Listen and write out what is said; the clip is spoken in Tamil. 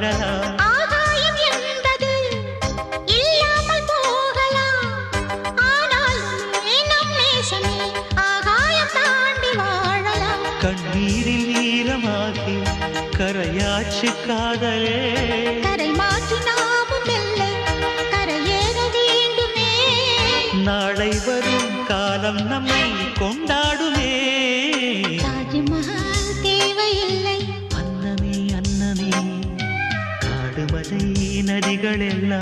வாழலாம். ஆகாயம் என்பது இல்லாமல் போகலாம். ஆனாலும் நம் நேசமே ஆகாயம் தாண்டி வாழலாம். கண்ணீரில் ஈரமாகி கரையாச்சு காதலே. கரை மாற்றி நாமும் மெல்ல கரையேற வேண்டுமே. நாளை வரும் காலம் நம்மை கொண்டாடுமே ಈ ಹಸಿನದಿಗಳೆಲ್ಲ